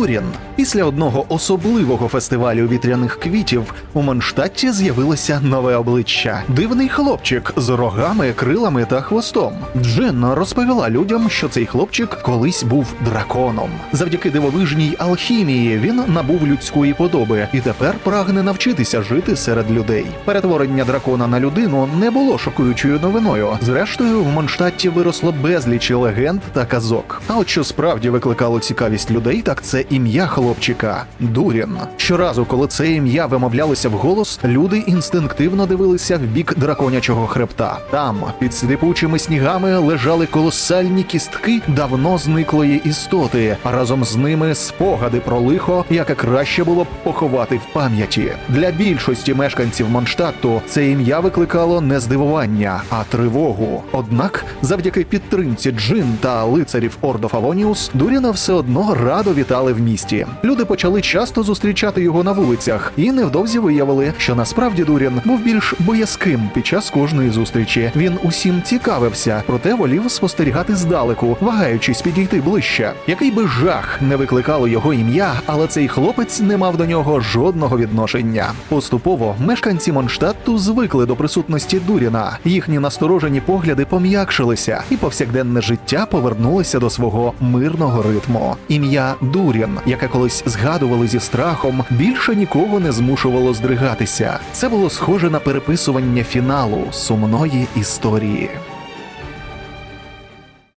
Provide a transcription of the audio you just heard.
Дурін. Після одного особливого фестивалю вітряних квітів у Монштадті з'явилося нове обличчя. Дивний хлопчик з рогами, крилами та хвостом. Джин розповіла людям, що цей хлопчик колись був драконом. Завдяки дивовижній алхімії він набув людської подоби і тепер прагне навчитися жити серед людей. Перетворення дракона на людину не було шокуючою новиною. Зрештою, в Монштадті виросло безліч легенд та казок. А от що справді викликало цікавість людей, так це ім'я хлопчика Дурін. Щоразу, коли це ім'я вимовлялося вголос, люди інстинктивно дивилися в бік драконячого хребта. Там, під сліпучими снігами, лежали колосальні кістки давно зниклої істоти, а разом з ними спогади про лихо, яке краще було б поховати в пам'яті. Для більшості мешканців Монштадту це ім'я викликало не здивування, а тривогу. Однак, завдяки підтримці джин та лицарів Ордо Фавоніус, Дуріна все одно радо вітали в місті. Люди почали часто зустрічати його на вулицях, і невдовзі виявили, що насправді Дурін був більш боязким під час кожної зустрічі. Він усім цікавився, проте волів спостерігати здалеку, вагаючись підійти ближче. Який би жах не викликало його ім'я, але цей хлопець не мав до нього жодного відношення. Поступово мешканці Монштадту звикли до присутності Дуріна. Їхні насторожені погляди пом'якшилися, і повсякденне життя повернулося до свого мирного ритму. Ім'я Дурін, яке колись згадували зі страхом, більше нікого не змушувало здригатися. Це було схоже на переписування фіналу сумної історії.